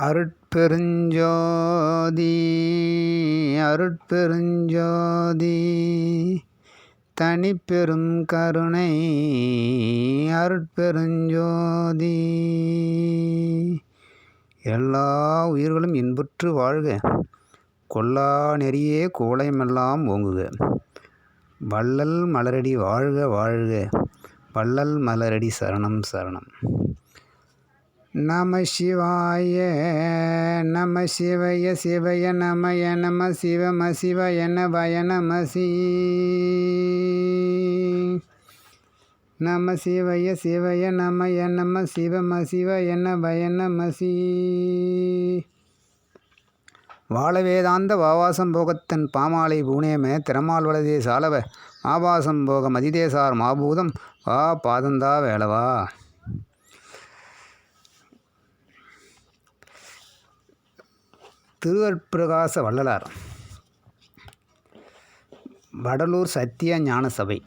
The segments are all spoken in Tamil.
அருட்பெருஞ்சோதி அருட்பெருஞ்சோதி தனிப்பெரும் கருணை அருட்பெருஞ்சோதி. எல்லா உயிர்களும் இன்புற்று வாழ்க. கொல்லா நெறியே கோலமெல்லாம் ஓங்குக. வள்ளல் மலரடி வாழ்க வாழ்க. வள்ளல் மலரடி சரணம் சரணம். நம சிவாய நம சிவய சிவய நமய நம சிவம சிவய நபய நமசி நம சிவய சிவய நமய நம சிவம சிவய நபய நமசி வாழ வேதாந்த வாவாசம் போகத்தன் பாமாலை பூனேமே திறமால் வலதே சாலவ. மாபாசம் போக அதிதேசார் மாபூதம் வா பாதந்தா வேலவா. திருவற்பிரகாச வள்ளலார். வடலூர் சத்திய ஞான சபை.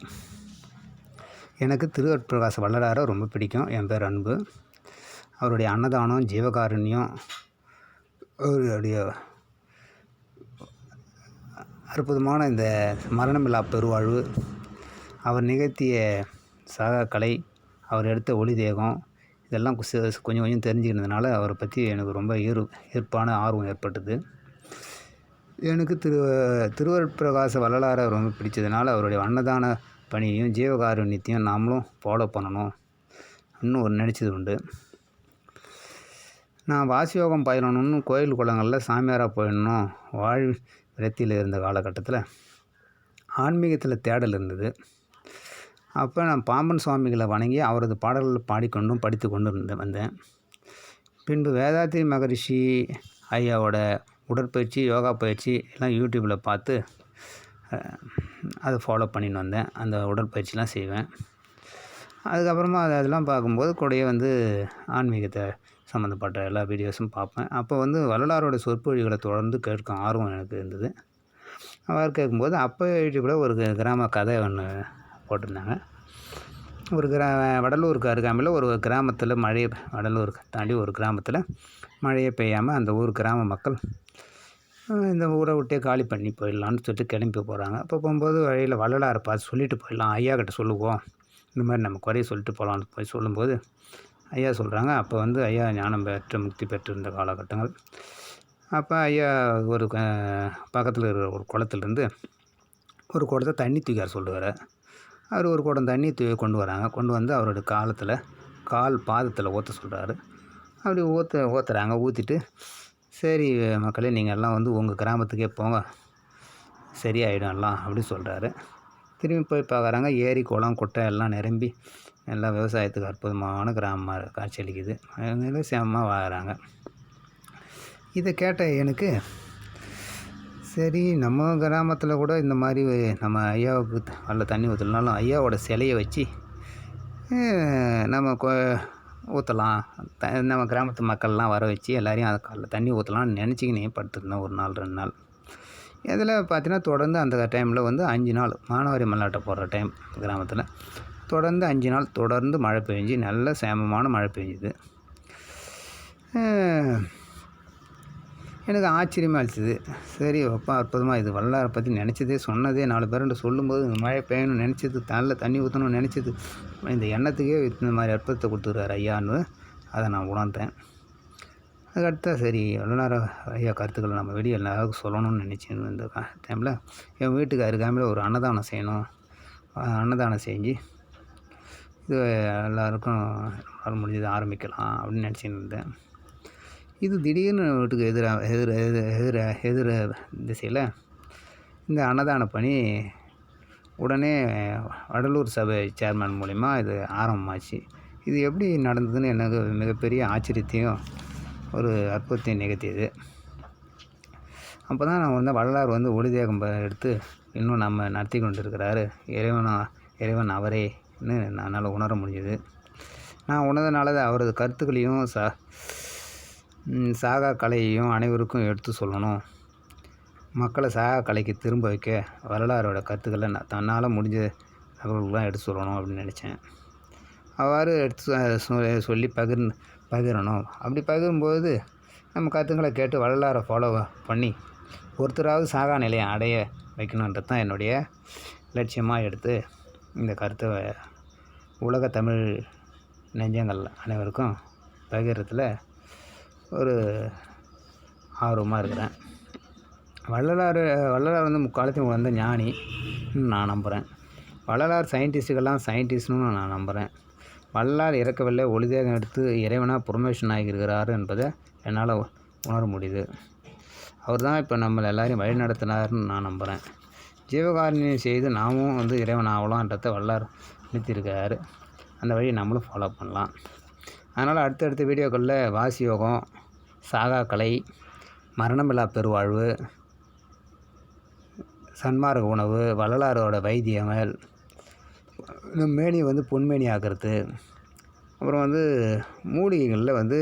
எனக்கு திருவற்பிரகாச வள்ளலாரை ரொம்ப பிடிக்கும் என் பேர் அன்பு. அவருடைய அன்னதானம் ஜீவகாருண்யம் அவருடைய அற்புதமான இந்த மரணமில்லா பெருவாழ்வு அவர் நிகழ்த்திய சக கலை அவர் எடுத்த ஒளி தேகம் இதெல்லாம் கொஞ்சம் கொஞ்சம் தெரிஞ்சுக்கினதுனால அவரை பற்றி எனக்கு ரொம்ப ஈர் ஈர்ப்பான ஆர்வம் ஏற்பட்டது. எனக்கு திரு திருவருட்பிரகாச வள்ளலாரை ரொம்ப பிடிச்சதுனால அவருடைய அன்னதான பணியையும் ஜீவகாருண்யத்தையும் நாமளும் ஃபாலோ பண்ணணும் இன்னும் ஒரு நினச்சது உண்டு. நான் வாசியோகம் பயிலணும்னு கோயில் குளங்களில் சாமியாராக போயிடணும் வாழ் விரத்தியில் இருந்த காலகட்டத்தில் ஆன்மீகத்தில் தேடல் இருந்தது. அப்போ நான் பாம்பன் சுவாமிகளை வணங்கி அவரது பாடல்கள் பாடிக்கொண்டும் படித்து கொண்டு இருந்து வந்தேன். பின்பு வேதாத்திரி மகரிஷி ஐயாவோட உடற்பயிற்சி யோகா பயிற்சி எல்லாம் யூடியூப்பில் பார்த்து அதை ஃபாலோ பண்ணின்னு வந்தேன். அந்த உடற்பயிற்சிலாம் செய்வேன். அதுக்கப்புறமா அது அதெல்லாம் பார்க்கும்போது கூடயே வந்து ஆன்மீகத்தை சம்மந்தப்பட்ட எல்லா வீடியோஸும் பார்ப்பேன். அப்போ வந்து வள்ளலாரோட சொற்பொழிகளை தொடர்ந்து கேட்கும் ஆர்வம் எனக்கு இருந்தது. அவர் கேட்கும்போது அப்போ யூடியூப்பில் ஒரு கிராம கதை ஒன்று போட்டிருந்தாங்க. ஒரு கிரா வடலூருக்கு அருகாமையில் ஒரு கிராமத்தில் மழை வடலூர் தாண்டி ஒரு கிராமத்தில் மழையே பெய்யாமல் அந்த ஊர் கிராம மக்கள் இந்த ஊரை விட்டே காலி பண்ணி போயிடலான்னு சொல்லிட்டு கிளம்பி போகிறாங்க அப்போ போகும்போது வழியில் வள்ளலாரை பார்த்து சொல்லிட்டு போயிடலாம். ஐயா கிட்ட சொல்லுவோம். இந்த மாதிரி நம்ம குறைய சொல்லிட்டு போகலான்னு போய் சொல்லும்போது ஐயா சொல்கிறாங்க அப்போ வந்து ஐயா ஞானம் பெற்று முக்தி பெற்றிருந்த காலகட்டங்கள். அப்போ ஐயா ஒரு பக்கத்தில் இருக்கிற ஒரு குளத்துலேருந்து ஒரு குடத்தை தண்ணி தூக்கார் சொல்லுவார். அவர் ஒரு குடம் தண்ணி தூ கொண்டு வராங்க. கொண்டு வந்து அவரோட காலத்தில் கால் பாதத்தில் ஊற்ற சொல்கிறாரு அப்படி ஊற்ற ஊற்றுறாங்க ஊற்றிட்டு சரி மக்களே நீங்கள் எல்லாம் வந்து உங்கள் கிராமத்துக்கே போங்க. சரியாயிடும் எல்லாம் அப்படின்னு சொல்கிறாரு திரும்பி போய் பார்க்குறாங்க ஏரி குளம் குட்டை எல்லாம் நிரம்பி எல்லாம் விவசாயத்துக்கு அற்புதமான கிராமமாக காட்சி அளிக்குது. சேமமாக வாங்குறாங்க இதை கேட்ட எனக்கு சரி நம்ம கிராமத்தில் கூட இந்த மாதிரி நம்ம ஐயாவுக்கு நல்ல தண்ணி ஊற்றலனாலும் ஐயாவோட சிலையை வச்சு நம்ம கொ ஊற்றலாம் த நம்ம கிராமத்து மக்கள்லாம் வர வச்சு எல்லோரையும் அதை காலைல தண்ணி ஊற்றலாம்னு நினச்சிக்கினே படுத்துருந்தேன் ஒரு நாள் ரெண்டு நாள். இதில் பார்த்தீங்கன்னா தொடர்ந்து அந்த டைமில் வந்து அஞ்சு நாள் மானவாரி மல்லாட்டை போடுற டைம் கிராமத்தில். தொடர்ந்து அஞ்சு நாள் தொடர்ந்து மழை பெஞ்சு நல்ல சேமமான மழை பெஞ்சுது. எனக்கு ஆச்சரியமாக இருந்துச்சு. சரி அப்பா அற்புதமாக இது வல்லாரை பற்றி நினச்சதே சொன்னதே நாலு பேருன்ட்டு சொல்லும்போது இந்த மழை பெய்யணும்னு நினச்சது தலையில் தண்ணி ஊற்றணும்னு நினச்சது இந்த எண்ணத்துக்கே இந்த மாதிரி அற்புதத்தை கொடுத்துருக்காரு ஐயான்னு அதை நான் உணர்ந்தேன். அதுக்கடுத்தா சரி வல்லார ஐயா கருத்துக்களை நம்ம வெளியே எல்லாருக்கும் சொல்லணும்னு நினச்சேன் இந்த டைமில் என் வீட்டுக்கு அருகாமையில் ஒரு அன்னதானம் செய்யணும். அன்னதானம் செஞ்சு இது எல்லாருக்கும் முடிஞ்சது ஆரம்பிக்கலாம் அப்படின்னு நினச்சின்னு இருந்தேன். இது திடீர்னு வீட்டுக்கு எதிராக எதிர எதிர எதிர திசையில் இந்த அன்னதான பணி உடனே வடலூர் சபை சேர்மன் மூலிமா இது ஆரம்பமாச்சு. இது எப்படி நடந்ததுன்னு எனக்கு மிகப்பெரிய ஆச்சரியத்தையும் ஒரு அற்புதத்தையும் நிகழ்த்தியது. அப்போ தான் நான் வந்து வள்ளலார் வந்து ஒளிதேகம் எடுத்து இன்னும் நம்ம நடத்தி கொண்டு இருக்கிறாரு இறைவனா இறைவன் அவரேன்னு என்னால் உணர முடிஞ்சது. நான் உணர்ந்தனால அவரது கருத்துக்களையும் ச சாகா கலையையும் அனைவருக்கும் எடுத்து சொல்லணும். மக்களை சாகா கலைக்கு திரும்ப வைக்க வரலாறோட கருத்துக்களை நான் தன்னால் முடிஞ்ச தகவல்கள்லாம் எடுத்து சொல்லணும் அப்படின்னு நினச்சேன். அவ்வாறு எடுத்து சொல்லி பகிர்ந்து பகிரணும். அப்படி பகிரும்போது நம்ம கருத்துக்களை கேட்டு வரலாறை ஃபாலோ பண்ணி ஒருத்தராவது சாகா நிலையை அடைய வைக்கணுன்றது தான் என்னுடைய லட்சியமாக எடுத்து இந்த கருத்தை உலக தமிழ் நெஞ்சங்கள் அனைவருக்கும் பகிர்றதுல ஒரு ஆர்வமாக இருக்கிறேன். வள்ளலார் வள்ளலார் வந்து முக்காலத்தையும் உணர்ந்த ஞானி நான் நம்புகிறேன் வள்ளலார் சயின்டிஸ்ட்டுக்கெல்லாம் சயின்டிஸ்ட்னு நான் நம்புகிறேன் வள்ளலார் இறக்கவில்லை ஒளிதேகம் எடுத்து இறைவனாக புரமேஷன் ஆகியிருக்கிறார் என்பதை என்னால் உணர முடியுது. அவர் தான் இப்போ நம்மளை எல்லாரையும் வழி நடத்தினார்னு நான் நம்புகிறேன் ஜீவகாரணியை செய்து நாமும் வந்து இறைவன் ஆகலான்றதை வள்ளலார் நிறுத்தியிருக்காரு அந்த வழியை நம்மளும் ஃபாலோ பண்ணலாம். அதனால் அடுத்தடுத்த வீடியோக்களில் வாசி யோகம் சாகாக்கலை மரணமில்லா பெருவாழ்வு சன்மார்க்க உணவு வள்ளலாரோட வைத்தியங்கள் இந்த மேனியை வந்து பொன்மேனி ஆக்கிறது அப்புறம் வந்து மூலிகைகளில் வந்து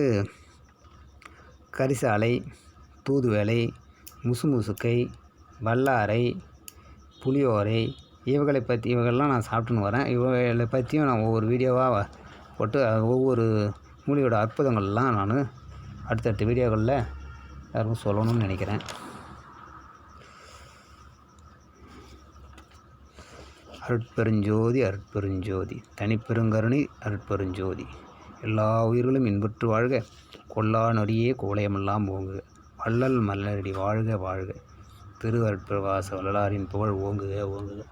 கரிசாலை தூதுவேலை முசுமுசுக்கை வல்லாரை புளியோரை இவைகளை பற்றி இவைகள்லாம் நான் சாப்பிட்டுன்னு வரேன். இவைகளை பற்றியும் நான் ஒவ்வொரு வீடியோவாக போட்டு ஒவ்வொரு மூலிகையோட அற்புதங்கள்லாம் நான் அடுத்தடுத்த வீடியோக்களில் எல்லாருக்கும் சொல்லணும்னு நினைக்கிறேன். அருட்பெருஞ்சோதி அருட்பெருஞ்சோதி. தனிப்பெருங்கருணை அருட்பெருஞ்சோதி. எல்லா உயிர்களும் இன்புற்று வாழ்க. கொல்லா நொடியே கோலயமெல்லாம் ஓங்குக வள்ளல் மல்லடி வாழ்க வாழ்க. திரு அருட்பிரவாச வள்ளலாரின் புகழ் ஓங்குக ஓங்குக.